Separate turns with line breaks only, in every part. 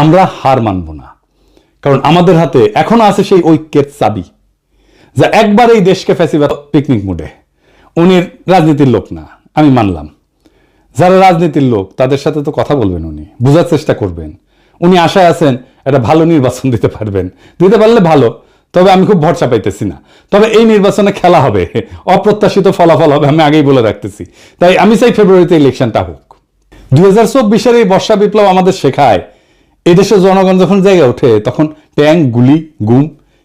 আমরা হার মানব না। কারণ আমাদের হাতে এখনও আছে সেই ঐক্যের চাবি, যা একবার এই দেশকে ফেসিবাদ পিকনিক মুডে উনি রাজনীতির লোক না, আমি মানলাম। যারা রাজনীতির লোক, তাদের সাথে তো কথা বলবেন উনি, বোঝার চেষ্টা করবেন। উনি আশায় আছেন একটা ভালো নির্বাচন দিতে পারবেন। দিতে পারলে ভালো, তবে আমি খুব ভরসা পাইতেছি না। তবে এই নির্বাচনে খেলা হবে, অপ্রত্যাশিত ফলাফল হবে, আমি আগেই বলে রাখতেছি। তাই আমি চাই ফেব্রুয়ারিতে ইলেকশনটা হোক। দুই হাজার এই বর্ষা বিপ্লব আমাদের শেখায় এদেশের জনগণ যখন জায়গা ওঠে, তখন ট্যাঙ্ক গুলি, গুম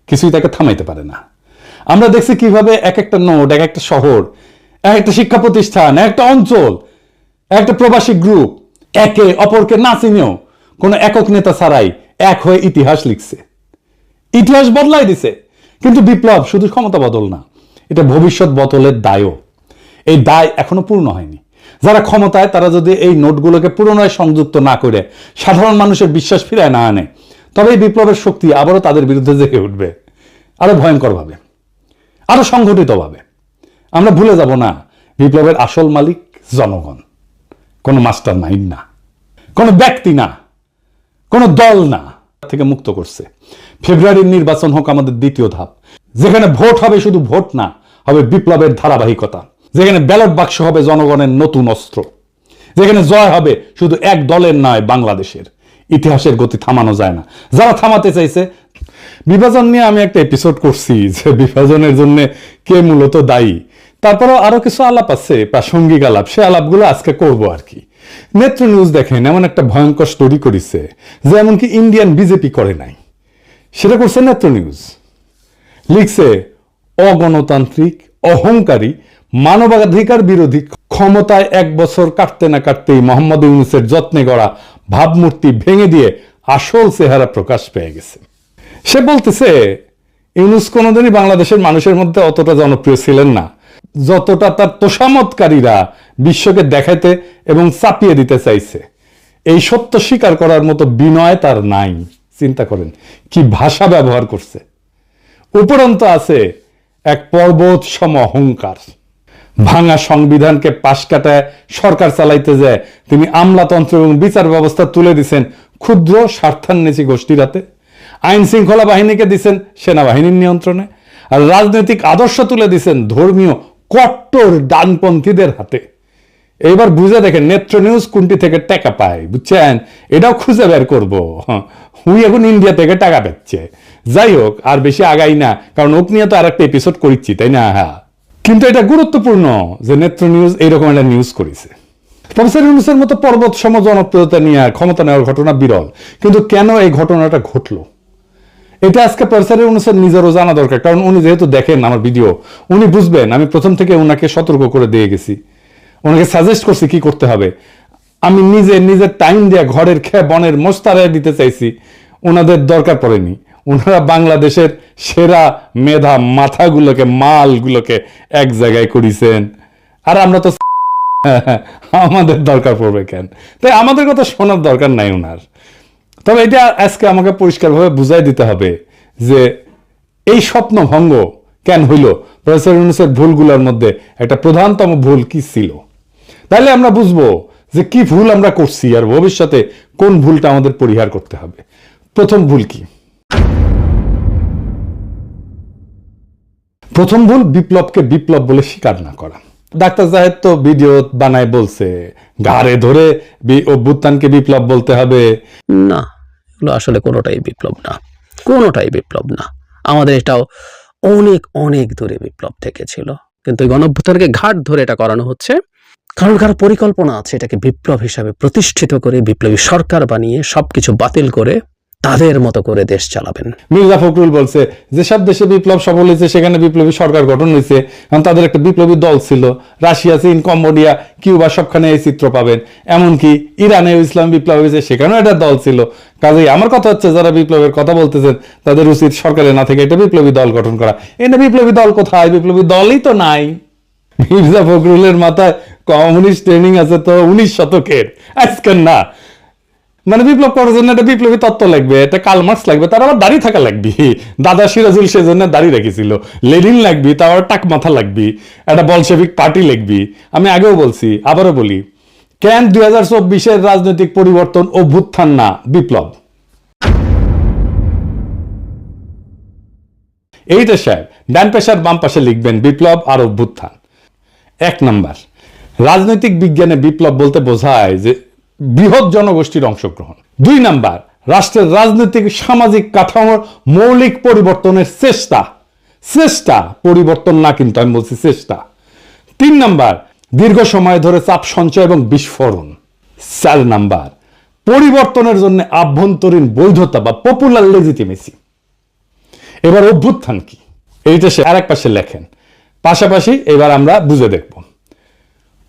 কিছুই তাকে থামাইতে পারে না। আমরা দেখছি কীভাবে এক একটা নোট এক একটা শহর, এক একটা শিক্ষা প্রতিষ্ঠান, এক একটা অঞ্চল একটা প্রবাসী গ্রুপ, একে অপরকে না চিনেও কোনো একক নেতা ছাড়াই এক হয়ে ইতিহাস লিখছে। ইতিহাস বদলাই দিছে। কিন্তু বিপ্লব শুধু ক্ষমতা বদল না, এটা ভবিষ্যৎ বদলের দায়ও। এই দায় এখনও পূর্ণ হয়নি। যারা ক্ষমতায়, তারা যদি এই নোটগুলোকে পুনরায় সংযুক্ত না করে সাধারণ মানুষের বিশ্বাস ফিরায় না আনে, তবে এই বিপ্লবের শক্তি আবারও তাদের বিরুদ্ধে জেগে উঠবে, আরও ভয়ঙ্করভাবে, আরও সংগঠিতভাবে আমরা ভুলে যাব না, বিপ্লবের আসল মালিক জনগণ। কোনো মাস্টার মাইন্ড না, কোনো ব্যক্তি না, কোনো দল না, থেকে মুক্ত করছে। ফেব্রুয়ারির নির্বাচন হোক আমাদের দ্বিতীয় ধাপ, যেখানে ভোট হবে শুধু ভোট না, হবে বিপ্লবের ধারাবাহিকতা। যেখানে ব্যালট বাক্স হবে জনগণের নতুন অস্ত্র, যেখানে জয় হবে শুধু এক দলের নয়, বাংলাদেশের। ইতিহাসের গতি থামানো যায় না। যারা থামাতে চাইছে, বিভাজন নিয়ে আমি একটা এপিসোড করছি যে বিভাজনের জন্য কে মূলত দায়ী। তারপরেও আরও কিছু আলাপ আছে, প্রাসঙ্গিক আলাপ। সে আলাপগুলো আজকে করব আর কি। নেত্র নিউজ দেখেন, এমন একটা ভয়ঙ্কর স্টোরি করেছে যে এমনকি ইন্ডিয়ান বিজেপি করে নাই। সেটা করছে নেত্র নিউজ লিখছে, অগণতান্ত্রিক অহংকারী, মানবাধিকার বিরোধী, ক্ষমতায় এক বছর কাটতে না কাটতেই মোহাম্মদ ইউনুসের যত্নে গড়া ভাবমূর্তি ভেঙে দিয়ে আসল চেহারা প্রকাশ পেয়ে গেছে। সে বলতেছে, ইউনুস কোনোদিনই বাংলাদেশের মানুষের মধ্যে অতটা জনপ্রিয় ছিলেন না। যতটা তার তোষামতকারীরা বিশ্বকে দেখাইতে এবং চাপিয়ে দিতে চাইছে, এই সত্য স্বীকার করার মতো বিনয় তার নাই। চিন্তা করেন, কি ভাষা ব্যবহার করছে। উপরন্ত আছে এক পর্বত সম অহংকার। ভাঙা সংবিধানকে পাশ কাটায় সরকার চালাইতে যায় তিনি আমলাতন্ত্র এবং বিচার ব্যবস্থা তুলে দিছেন ক্ষুদ্র স্বার্থান্বেষী গোষ্ঠীর হাতে, আইন শৃঙ্খলা বাহিনীকে দিছেন সেনাবাহিনীর নিয়ন্ত্রণে, আর রাজনৈতিক আদর্শ তুলে দিছেন ধর্মীয় কট্টর ডানপন্থীদের হাতে। এবার বুঝে দেখেন নেত্র নিউজ কোনটি থেকে টাকা পায়, বুঝছেন? এটাও খুঁজে বের করব। হুই এখন ইন্ডিয়া থেকে টাকা পাচ্ছে। যাই হোক আর বেশি আগাই না, কারণ ওক নিয়ে তো আর একটা এপিসোড করিচ্ছি, তাই না? হ্যাঁ। কিন্তু এটা গুরুত্বপূর্ণ যে নেত্র নিউজ এইরকম একটা নিউজ করেছে। প্রফেসর ইউনুসের মতো পর্বত সম জনপ্রিয়তা নিয়ে ক্ষমতা নেওয়ার ঘটনা বিরল। কিন্তু কেন এই ঘটনাটা ঘটলো? এটা আজকে প্রফেসর ইউনুসের নিজেরও জানা দরকার, কারণ উনি যেহেতু দেখেন আমার ভিডিও উনি বুঝবেন, আমি প্রথম থেকে ওনাকে সতর্ক করে দিয়ে গেছি। ওনাকে সাজেস্ট করছি কি করতে হবে। আমি নিজে নিজের টাইম দিয়ে ঘরের খেয়ে বনের মোস্তারায় দিতে চাইছি ওনাদের দরকার পড়েনি। ওনারা বাংলাদেশের সেরা মেধা মাথাগুলোকে, মালগুলোকে এক জায়গায় করিছেন। আর আমরা তো আমাদের দরকার পড়বে কেন? তাই আমাদের কথা শোনার দরকার নাই ওনার। তবে এটা আজকে আমাকে পরিষ্কারভাবে বুঝাই দিতে হবে যে এই স্বপ্ন ভঙ্গ কেন হইল? প্রফেসর ইউনুসের ভুলগুলোর মধ্যে একটা প্রধানতম ভুল কি ছিল? তাহলে আমরা বুঝব যে কি ভুল আমরা করছি আর ভবিষ্যতে কোন ভুলটা আমাদের পরিহার করতে হবে। প্রথম ভুল কি? প্রথম ভুল বিপ্লবকে বিপ্লব বলে স্বীকার না করা। ডাক্তার জাহেদ তো ভিডিও বানায় বলছে ঘাড়ে ধরে অভ্যুত্থানকে বিপ্লব বলতে হবে।
না, এগুলো আসলে কোনোটাই বিপ্লব না। কোনোটাই বিপ্লব না। আমাদের এটাও অনেক অনেক দূরে বিপ্লব থেকে ছিল কিন্তু এই গণঅভ্যুত্থানকে ঘাট ধরে এটা করানো হচ্ছে কারণ কারও পরিকল্পনা আছে এটাকে বিপ্লব হিসাবে প্রতিষ্ঠিত করে, বিপ্লবী সরকার বানিয়ে সবকিছু বাতিল করে তাদের মতো করে দেশ চালাবেন।
মির্জা ফখরুল বলছে, যেসব দেশে বিপ্লব সফল হয়েছে, সেখানে বিপ্লবী সরকার গঠন হয়েছে। কারণ তাদের একটা বিপ্লবী দল ছিল। রাশিয়া, চীন, কম্বোডিয়া, কিউবা, সবখানে এই চিত্র পাবেন। এমনকি ইরানে ইসলাম বিপ্লব হয়েছে, সেখানেও একটা দল ছিল। কাজেই আমার কথা হচ্ছে, যারা বিপ্লবের কথা বলতেছেন, তাদের উচিত সরকারের না থেকে একটা বিপ্লবী দল গঠন করা। এনে বিপ্লবী দল কোথায়? বিপ্লবী দলই তো নাই। মির্জা ফখরুলের মাথায় কমিউনিস্ট ট্রেনিং আছে তো উনিশ শতকের। আজকের না মানে বিপ্লব করার জন্য একটা বিপ্লবী তত্ত্ব লাগবে, একটা কালমার্স লাগবে, তার আবার দাড়ি থাকা লাগবে। দাদা সিরাজুল সেজন্য দাড়ি রেখেছিল, লেনিন লাগবি, তার টাক মাথা লাগবি, একটা বলসেভিক পার্টি লাগবি। আমি আগেও বলছি, আবারও বলি, কেন দুই হাজার চব্বিশের রাজনৈতিক পরিবর্তন অভ্যুত্থান না, বিপ্লব? এইটা সাহেব, ডান পেশার বাম পাশে লিখবেন বিপ্লব আর অভ্যুত্থান। এক নাম্বার, রাজনৈতিক বিজ্ঞানে বিপ্লব বলতে বোঝায় যে বৃহৎ জনগোষ্ঠীর অংশগ্রহণ। দুই নাম্বার, রাষ্ট্রের রাজনৈতিক সামাজিক কাঠামোর মৌলিক পরিবর্তনের চেষ্টা। চেষ্টা, পরিবর্তন না কিন্তু আমি বলছি চেষ্টা। তিন নাম্বার, দীর্ঘ সময় ধরে চাপ সঞ্চয় এবং বিস্ফোরণ। চার নাম্বার, পরিবর্তনের জন্য আভ্যন্তরীণ বৈধতা বা পপুলার লেজিটিমেসি এবার অভ্যুত্থান কি? এইটা সে আরেক পাশে লেখেন। পাশাপাশি এবার আমরা বুঝে দেখব।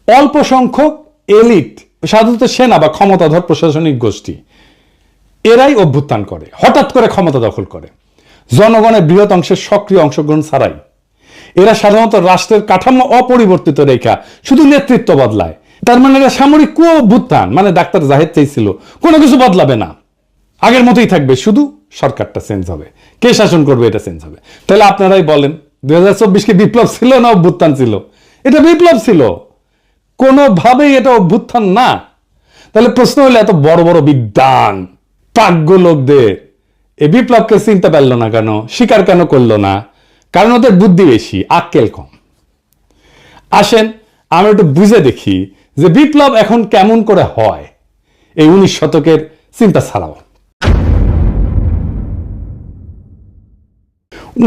অল্প সংখ্যক এলিট সাধারণত সেনা বা ক্ষমতাধর প্রশাসনিক গোষ্ঠী, এরাই অভ্যুত্থান করে, হঠাৎ করে ক্ষমতা দখল করে। জনগণের বৃহৎ অংশের সক্রিয় অংশগ্রহণ ছাড়াই। এরা সাধারণত রাষ্ট্রের কাঠামো অপরিবর্তিত রেখা, শুধু নেতৃত্ব বদলায়। তার মানে এরা সামরিক কু অভ্যুত্থান মানে ডাক্তার জাহেদ চাইছিল, কোনো কিছু বদলাবে না। আগের মতোই থাকবে, শুধু সরকারটা চেঞ্জ হবে। কে শাসন করবে, এটা চেঞ্জ হবে। তাহলে আপনারাই বলেন, দুই হাজার চব্বিশ কি বিপ্লব ছিল না অভ্যুত্থান ছিল? এটা বিপ্লব ছিল। কোনোভাবেই এটা অভ্যুত্থান না। তাহলে প্রশ্ন হলো, এত বড় বড় বিদ্যান প্রাজ্ঞ লোকদের, এ বিপ্লবকে চিনতে পারল না কেন, স্বীকার কেন করল না? কারণ ওদের বুদ্ধি বেশি, আক্কেল কম। আসেন, আমরা একটু বুঝে দেখি যে বিপ্লব এখন কেমন করে হয় এই উনিশ শতকের চিন্তা ছাড়াও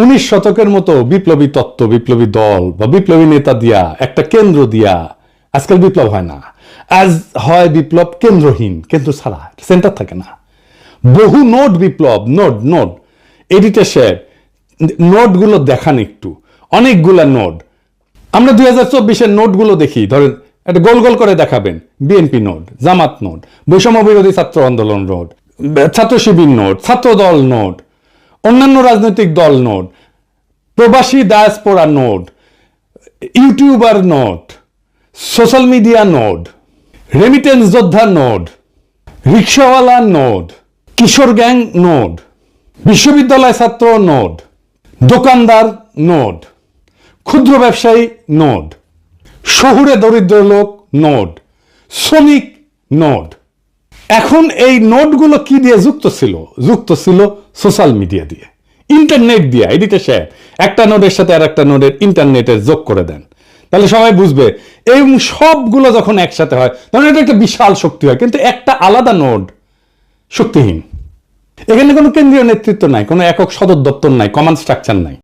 উনিশ শতকের মতো বিপ্লবী তত্ত্ব, বিপ্লবী দল বা বিপ্লবী নেতা দিয়া, একটা কেন্দ্র দিয়া আজকাল বিপ্লব হয় না। আজ হয় বিপ্লব কেন্দ্রহীন, কেন্দ্র ছাড়া, সেন্টার থাকে না। বহু নোট বিপ্লব, নোট নোট। এডিটে শেয়ার নোটগুলো দেখান একটু। অনেকগুলা নোট। আমরা দুই হাজার চব্বিশের নোটগুলো দেখি। ধরেন, একটা গোল গোল করে দেখাবেন। বিএনপি নোট, জামাত নোট, বৈষম্য বিরোধী ছাত্র আন্দোলন নোট, ছাত্র শিবির নোট, ছাত্র দল নোট, অন্যান্য রাজনৈতিক দল নোট, প্রবাসী diaspora note, YouTuber note. Social media note remittance যোদ্ধা নোট রিক্সাওয়ালা নোট কিশোর গ্যাং নোট বিশ্ববিদ্যালয় ছাত্র নোট দোকানদার নোট ক্ষুদ্র ব্যবসায়ী নোট শহুরে দরিদ্র লোক নোট শ্রমিক নোট এখন এই নোটগুলো কি দিয়ে যুক্ত ছিল যুক্ত ছিল সোশ্যাল মিডিয়া দিয়ে ইন্টারনেট দিয়ে এদিকে শেয়ার একটা নোটের সাথে আর একটা নোটের ইন্টারনেটের যোগ করে দেন তাহলে সবাই বুঝবে। এই সবগুলো যখন একসাথে হয়, তখন এটা একটা বিশাল শক্তি হয়। কিন্তু একটা আলাদা নোড শক্তিহীন। এখানে কোনো কেন্দ্রীয় নেতৃত্ব নাই, কোনো একক সদর দপ্তর নাই কমান্ড স্ট্রাকচার নাই।